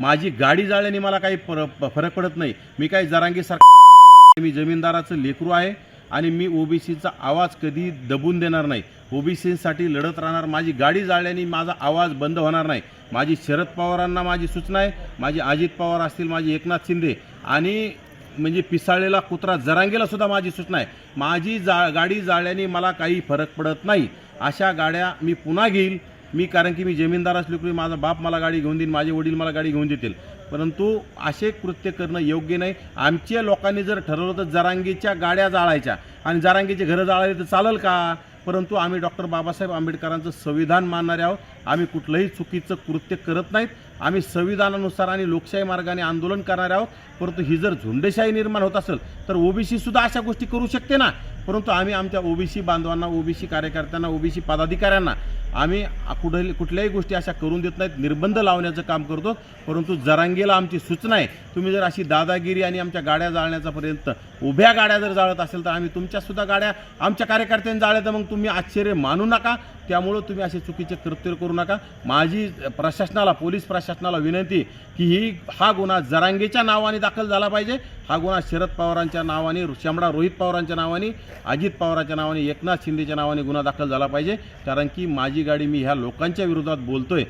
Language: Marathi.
माझी गाडी जाळल्याने मला काही पर फरक पडत नाही. मी काही जरांगी मी जमीनदाराचं लेकरू आहे आणि मी ओबीसीचा आवाज कधी दबून देणार नाही. ओबीसीसाठी लढत राहणार. माझी गाडी जाळल्याने माझा आवाज बंद होणार नाही. माझी शरद पवारांना माझी सूचना आहे. माझी अजित पवार असतील माझे एकनाथ शिंदे आणि म्हणजे पिसाळलेला कुत्रा जरांगेला सुद्धा माझी सूचना आहे. माझी जा गाडी जाळल्याने मला काही फरक पडत नाही. अशा गाड्या मी पुन्हा घेईल. मी कारण की मी जमीनदार असलो की माझा बाप मला गाडी घेऊन देईन माझे वडील मला गाडी घेऊन देतील. परंतु असे कृत्य करणं योग्य नाही. आमच्या लोकांनी जर ठरवलं तर जरांगीच्या गाड्या जाळायच्या. आणि जरांगीचे घरं जाळायचे तर चालेल का? परंतु आम्ही डॉक्टर बाबासाहेब आंबेडकरांचं संविधान मानणारे आहोत. आम्ही कुठलंही चुकीचं कृत्य करत नाहीत. आम्ही संविधानानुसार आणि लोकशाही मार्गाने आंदोलन करणारे आहोत. परंतु ही जर झुंडशाही निर्माण होत असेल तर ओबीसी सुद्धा अशा गोष्टी करू शकते ना? परंतु आम्ही आमच्या ओबीसी बांधवांना ओबीसी कार्यकर्त्यांना ओबीसी पदाधिकाऱ्यांना आम्ही कुठली कुठल्याही गोष्टी अशा करून देत नाहीत. निर्बंध लावण्याचं काम करतो. परंतु जरांगीला आमची सूचना आहे. तुम्ही जर अशी दादागिरी आणि आमच्या गाड्या जाळण्याचा पर्यंत उभ्या गाड्या जर जाळत असेल तर आम्ही तुमच्यासुद्धा गाड्या आमच्या कार्यकर्त्यांनी जाळल्या तर मग तुम्ही आश्चर्य मानू नका. त्यामुळं तुम्ही असे चुकीचे कृत्य करू नका. माझी प्रशासनाला पोलीस प्रशासनाला विनंती की ही हा गुन्हा जरांगेच्या नावाने दाखल झाला पाहिजे. हा गुन्हा शरद पवारांच्या नावाने शामडा रोहित पवारांच्या नावाने अजित पवारांच्या नावाने एकनाथ शिंदेच्या नावाने गुन्हा दाखल झाला पाहिजे. कारण की माझी गाडी मी ह्या लोकांच्या विरोधात बोलतोय.